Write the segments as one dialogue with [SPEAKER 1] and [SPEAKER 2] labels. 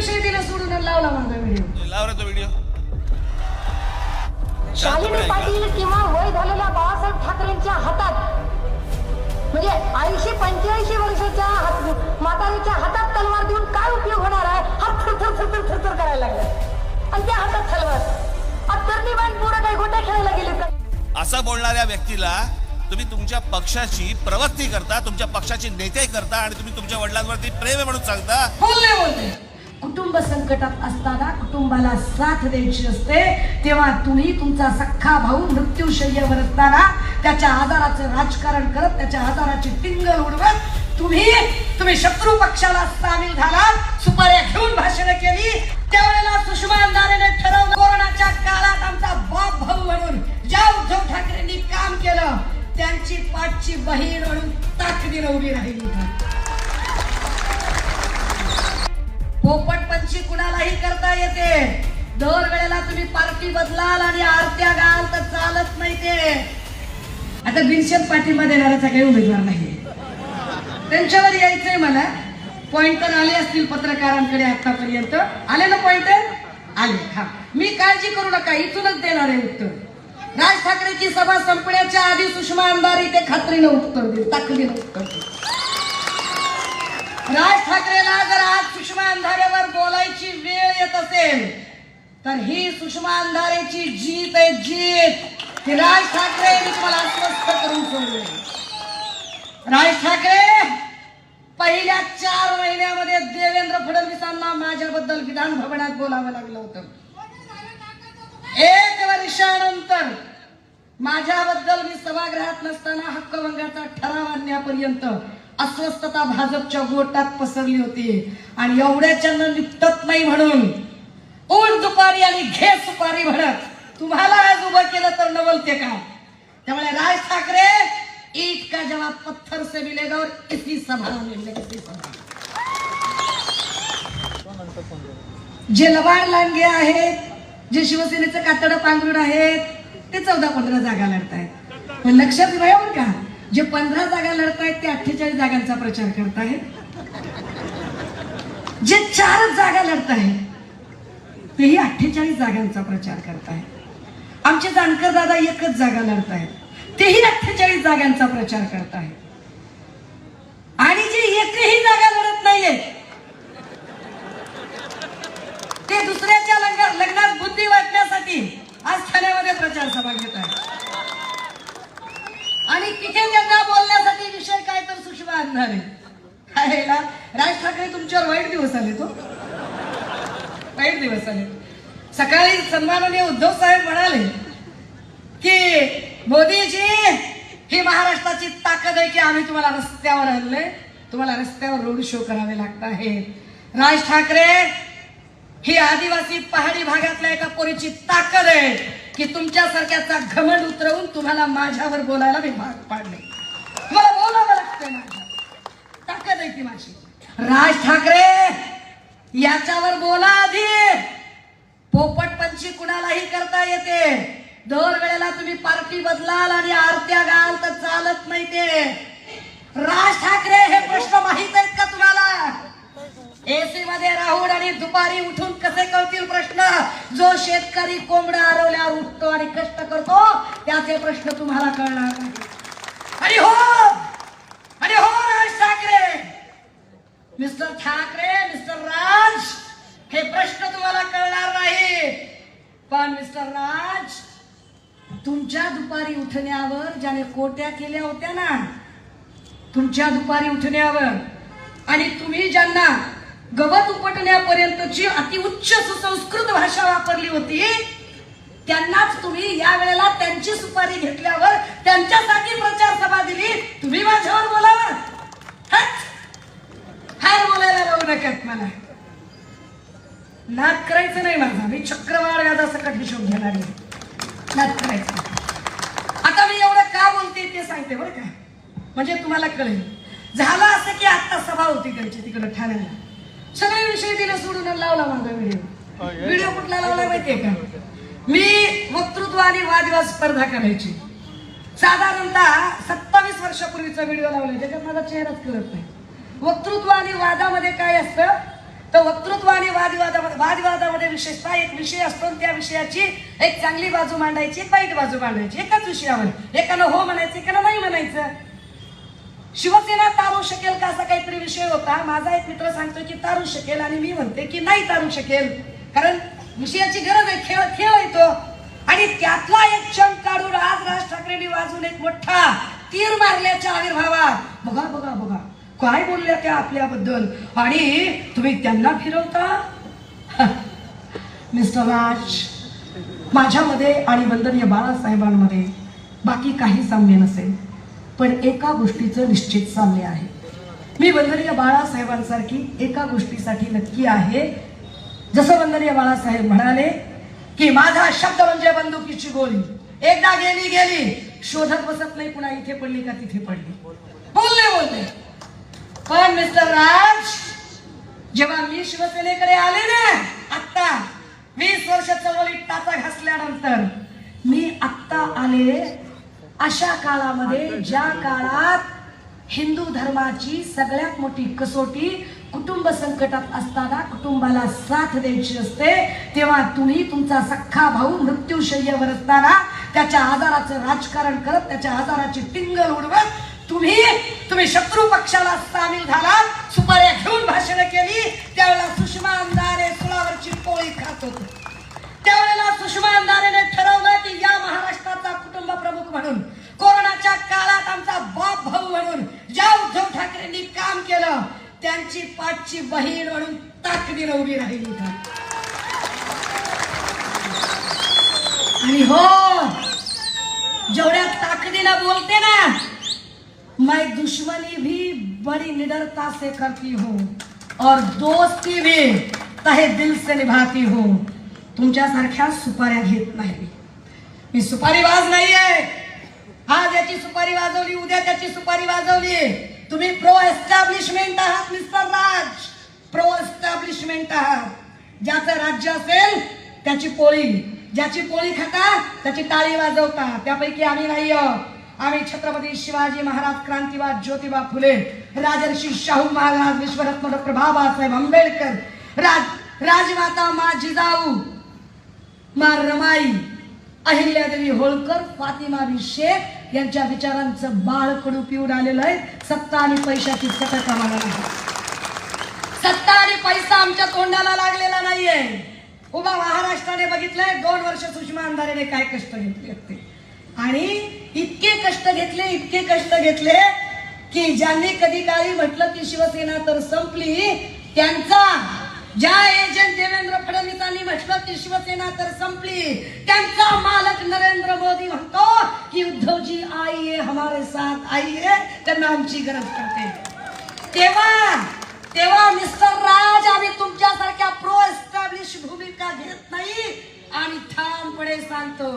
[SPEAKER 1] विषय दिले सोडून आणि लावला माझा व्हिडिओ
[SPEAKER 2] लाव रे तो व्हिडिओ
[SPEAKER 3] शालिनी पाटील किंवा वय झालेल्या बाळासाहेब ठाकरेंच्या हातात म्हणजे ऐंशी पंच्याऐंशी वर्षाच्या हात- म्हातारीच्या हातात तलवार देऊन काय उपयोग होणार आहे? हात थरथर थरथर थरथर करायला लागले. आणि त्या हातात तलवार. आता तरणी बाण पुढे काही गोट्या खेळायला गेले तर?
[SPEAKER 2] असं बोलणाऱ्या व्यक्तीला तुम्ही तुमच्या पक्षाची प्रवृत्ती करता तुमच्या पक्षाची नेते करता आणि तुम्ही तुमच्या वडिलांवरती प्रेम आहे म्हणून सांगता?
[SPEAKER 1] बोलले बोलले. कुटुंब संकटात असताना कुटुंबाला साथ द्यायची असते तेव्हा तुम्ही तुमचा सख्खा भाऊ मृत्यूशय्यावर असताना त्याच्या आजाराचं राजकारण करत त्याच्या आजाराची टिंगल उडवत तुम्ही तुम्ही शत्रू पक्षाला सामील झाला सुपाऱ्या घेऊन भाषण केली त्यावेळेला सुषमा अंधारेने ठरवलं कोरोनाच्या काळात आमचा बाप भाऊ म्हणून ज्या उद्धव ठाकरेंनी काम केलं त्यांची पाठची बहीण म्हणून ताकदीनं उभी राहिली. होती. कुणालाही करता येते. दर वेळेला तुम्ही पार्टी बदलाल आणि आरत्या गाल तर चालत नाही ते. आता बिनशेत पाठिंबा देणाऱ्याचा काही उमेदवार नाही त्यांच्यावर यायचंय मला. पॉइंटर आले असतील पत्रकारांकडे आतापर्यंत. आले ना पॉइंटर? आले. हा. मी काळजी करू नका. इथूनच देणार आहे उत्तर. राज ठाकरेची सभा संपण्याच्या आधी सुषमा अंधारी ते खात्रीनं उत्तर देईल ताकदीनं उत्तर देईल राज ठाकरेला जर आज सुषमा अंधारेवर बोलायची वेळ येत असेल तर ही सुषमा अंधारेची जीत आहे जीत. की राज ठाकरे मी तुम्हाला अस्वस्थ करून सोडले. राज ठाकरे पहिल्या चार महिन्यामध्ये देवेंद्र फडणवीसांना माझ्याबद्दल विधान भवनात बोलावं लागलं होतं. एक वर्षानंतर माझ्याबद्दल मी सभागृहात नसताना हक्कभंगाचा ठराव आणण्यापर्यंत अस्वस्थता भाजपच्या गोटात पसरली होती. आणि एवढ्याच्यानं निपटत नाही म्हणून ऊन दुपारी आणि घे सुपारी म्हणत तुम्हाला आज उभं केलं तर नवलते का? त्यामुळे राज ठाकरे ईद का जवाब पत्थर से मिलेगा और इसी सभा जे लबाड लांडगे आहेत जे शिवसेनेचं कातड पांघरुण आहेत ते चौदा पंधरा जागा लढत आहेत लक्षात घ्या का? जे पंधरा जागा लढतायत ते अठ्ठेचाळीस जागांचा प्रचार करतायत जे चार जागा लढतायत तेही अठ्ठेचाळीस जागांचा प्रचार करतायत आमचे जानकर दादा एकच जागा लढतायत तेही अठ्ठेचाळीस जागांचा प्रचार करतायत आणि जे एकही जागा लढत नाहीये ते दुसऱ्याच्या लग्नात बुद्धी वाटण्यासाठी आज ठाण्यामध्ये प्रचार सभा घेत आहे आणि तिथे त्यांना बोलण्यासाठी विषय काय तर सुषमा अंधारे आहे. राज ठाकरे तुमच्यावर वाईट दिवस आले तो. वाईट दिवस आले. सकाळी सन्माननीय उद्धव साहेब म्हणाले की मोदीजी ही महाराष्ट्राची ताकद आहे की आम्ही तुम्हाला रस्त्यावर आणले तुम्हाला रस्त्यावर रोड शो करावे लागत आहे. राज ठाकरे ही आदिवासी पहाडी भागातल्या एका पोरीची ताकद आहे. की तुमच्यासारख्याचा घमंड उतरवून तुम्हाला माझ्यावर बोलायला मी भाग पाडले. मला बोलावं लागतंय माझ्या ताकद आहे ती माझी. राज ठाकरे याच्यावर बोला आधी. पोपटपंची कुणालाही करता येते. दर वेळेला तुम्ही पार्टी बदलाल आणि आरत्या गाल तर चालत नाही ते. राज ठाकरे हे प्रश्न माहीत आहेत एसी मध्ये राहून आणि दुपारी उठून कसे कळतील प्रश्न? जो शेतकरी कोंबडा आरवल्यावर उठतो आणि कष्ट करतो त्याचे प्रश्न तुम्हाला कळणार नाही. आणि हो! आणि हो राज ठाकरे! मिस्टर ठाकरे मिस्टर राज हे प्रश्न तुम्हाला कळणार नाही. पण मिस्टर राज तुमच्या दुपारी उठण्यावर ज्याने कोट्या केल्या होत्या ना तुमच्या दुपारी उठण्यावर आणि तुम्ही ज्यांना गवत उपटण्यापर्यंतची अतिउच्च सुसंस्कृत भाषा वापरली होती त्यांनाच तुम्ही या वेळेला त्यांची सुपारी घेतल्यावर त्यांच्यासाठी प्रचार सभा दिली. तुम्ही माझ्यावर बोलावा. हाय बोलायला लावू नका मला. नाद करायचं नाही माझा. मी चक्रवाळ व्याजा सकट हिशोब घेणार नाही नाद करायचं. आता मी एवढं का बोलते ते सांगते बरं का? म्हणजे तुम्हाला कळेल. झालं असं की आता सभा होती त्यांची तिकडं ठाण्याला. सगळे विषय दिले सोडून लावला माझा व्हिडिओ व्हिडिओ कुठला लावला माहितीये का? मी वक्तृत्व आणि वादविवाद स्पर्धा करायची. साधारणतः सत्तावीस वर्षापूर्वीचा व्हिडिओ लावला त्याच्यात माझा चेहराच कळत नाही. वक्तृत्व आणि वादामध्ये काय असतं? तर वक्तृत्व आणि वादविवादामध्ये वादविवादामध्ये विशेषतः एक विषय असतो त्या विषयाची एक चांगली बाजू मांडायची एक वाईट बाजू मांडायची. एकाच विषयावर. एकानं हो म्हणायचं एकानं नाही म्हणायचं. शिवसेना तारू शकेल का असा काहीतरी विषय होता. माझा एक मित्र सांगतो की तारू शकेल आणि मी म्हणते की नाही तारू शकेल. कारण विषयाची गरज आहे खेळ खेळ येतो आणि त्यातला एक क्षण काढून आज राज ठाकरेंनी वाजून एक मोठा तीर मारल्याच्या आविर्भावात. बघा बघा बघा. काय बोलल्या त्या आपल्याबद्दल? आणि तुम्ही त्यांना फिरवता? मिस्टर राज माझ्यामध्ये आणि वंदनीय बाळासाहेबांमध्ये बाकी काही साम्य नसेल. पण एका गोष्टीचं निश्चित साम्य आहे. मी वंदनीय बाळासाहेबांसारखी एका गोष्टीसाठी नक्की आहे. जसं वंदनीय बाळासाहेब म्हणाले की माझा शब्द म्हणजे बंदुकीची गोळी. एकदा गेली गेली. शोधत बसत नाही पुन्हा इथे पडली का तिथे पडली. बोलले बोलले. पण मिस्टर राज जेव्हा मी शिवसेनेकडे आले ना आत्ता वीस वर्ष चळवळीत टाचा घासल्यानंतर मी आत्ता आले अशा काळामध्ये ज्या काळात हिंदू धर्माची सगळ्यात मोठी कसोटी कुटुंब संकटात असताना कुटुंबाला साथ द्यायची असते तेव्हा तुम्ही तुमचा सख्खा भाऊ मृत्यूशय्येवर असताना त्याच्या आजाराचं राजकारण करत त्याच्या आजाराची टिंगल उडवत तुम्ही तुम्ही शत्रू पक्षाला सामील झाला सुपाऱ्या घेऊन भाषण केली त्यावेळेला सुषमा अंधारे सुळावरची पोळी खात होते. त्यावेळेला सुषमा अंधारेने ठरवलं की या महाराष्ट्राचा कुटुंब प्रमुख म्हणून ठाकरेंनी काम केलं त्यांची पाठची बहीण म्हणून ताकदीनं उभी राहिली का आणि हो जेवढ्या ताकदीला बोलते ना मैं दुश्मनी भी बड़ी निडरता से करती हूँ और दोस्ती भी तहे दिल से निभाती हूँ. तुमच्यासारख्या सुपाऱ्या घेत नाही मी सुपारी वाज नाहीये. आज याची सुपारी वाजवली उद्या त्याची सुपारी वाजवली. तुम्ही प्रो एस्टॅब्लिशमेंट आहात मिस्टर राज प्रो एस्टॅब्लिशमेंट आहात. ज्याचं राज्य असेल त्याची पोळी. ज्याची पोळी खाता त्याची टाळी वाजवता. त्यापैकी आम्ही नाही आम्ही छत्रपती शिवाजी महाराज क्रांतीवाद ज्योतिबा फुले राजर्षी शाहू महाराज विश्वरत्न डॉक्टर बाबासाहेब आंबेडकर राज राजमाता मा जिजाऊ मा रमाई अहिल्यादेवी होळकर फातिमा शेख यांच्या विचारांचं बाळकडू पिऊन आलेलं आहे. सत्ता आणि पैशाची सतत आम्हाला नाही. सत्ता आणि पैसा आमच्या तोंडाला लागलेला नाहीये. उभा महाराष्ट्राने बघितलंय दोन वर्ष सुषमा अंधारेने काय कष्ट घेतले होते. आणि इतके कष्ट घेतले इतके कष्ट घेतले की ज्यांनी कधी काळी म्हटलं की शिवसेना तर संपली त्यांचा ज्या एजंट देवेंद्र फडणवीस म्हटलं शिवसेना तर संपली त्यांचा मालक नरेंद्र मोदी म्हणतो की उद्धवजी आइए हमारे साथ आइए त्यांना आमची गरज पडते तेव्हा तेव्हा मिस्टर राज आम्ही तुमच्यासारख्या प्रो एस्टॅब्लिश भूमिका घेत नाही आणि ठामपणे सांगतो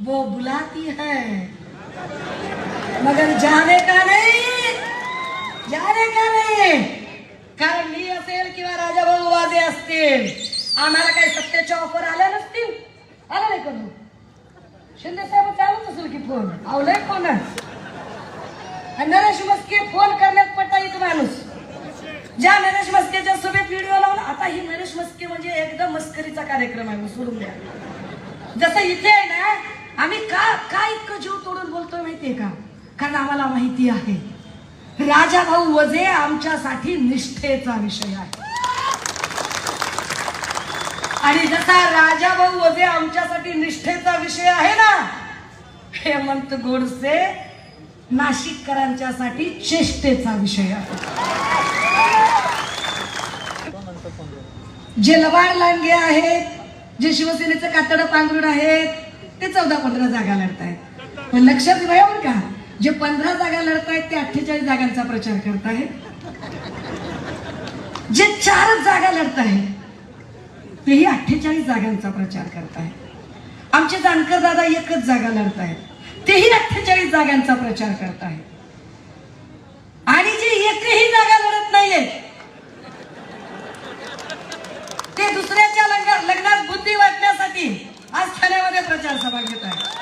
[SPEAKER 1] वो बुलाती है मगर जाने का नहीं जाने का नाही कारण मी असेल किंवा राजाभाऊ वाजे असतील आम्हाला काही सत्याच्या ऑफर आल्या नसतील? आला नाही करू शिंदे साहेब चालूच असेल की फोन आवलंय फोन नरेश मस्के फोन करण्यात पडता पटाईत माणूस. ज्या नरेश मस्केच्या सोबत व्हिडिओ लावला आता ही नरेश मस्के म्हणजे एकदम मस्करीचा कार्यक्रम आहे सोडून द्या. जसं इथे आहे ना आम्ही का का इतकं जीव तोडून बोलतोय माहितीये का? कारण आम्हाला माहिती आहे. राजा भाऊ वजे आमच्यासाठी निष्ठेचा विषय आहे. आणि जसा राजा भाऊ वजे आमच्यासाठी निष्ठेचा विषय आहे ना हेमंत गोडसे नाशिककरांच्यासाठी चेष्टेचा विषय आहे. जे लबाड लांडगे आहेत जे शिवसेनेचं कातडं पांघरुण आहेत ते चौदा पंधरा जागा लढतायत. पण लक्षात घ्या बरं का जे पंधरा जागा लढतायत ते अठ्ठेचाळीस जागांचा प्रचार करतायत. जे चारच जागा लढतायत तेही अठ्ठेचाळीस जागांचा प्रचार करतायत. आमचे जानकर दादा एकच जागा लढतायत. तेही अठ्ठेचाळीस जागांचा प्रचार करतायत. आणि जे एकही जागा लढत नाहीये ते दुसऱ्याच्या लग्नात बुद्धी वाटण्यासाठी आज ठाण्यामध्ये प्रचार सभा घेत आहे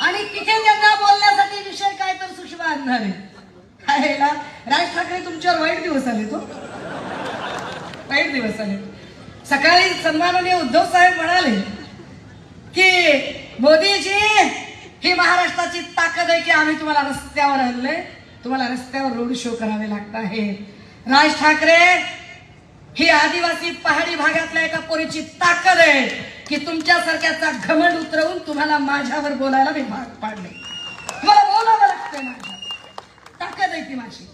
[SPEAKER 1] आणि तिथे त्यांना बोलण्यासाठी विषय काय तर सुषमा आणणार आहे राज ठाकरे तुमच्यावर वाईट दिवस आले तो. वाईट दिवस आले. सकाळी सन्माननीय उद्धव साहेब म्हणाले की मोदीजी ही महाराष्ट्राची ताकद आहे की आम्ही तुम्हाला रस्त्यावर आणले तुम्हाला रस्त्यावर रोड शो करावे लागत आहे. राज ठाकरे ही आदिवासी पहाडी भागातल्या एका पोरीची ताकद आहे की तुमच्यासारख्याचा घमंड उतरवून तुम्हाला माझ्यावर बोलायला मी भाग पाडले. मला बोलावं लागतंय माझ्या ताकद आहे ती माझी.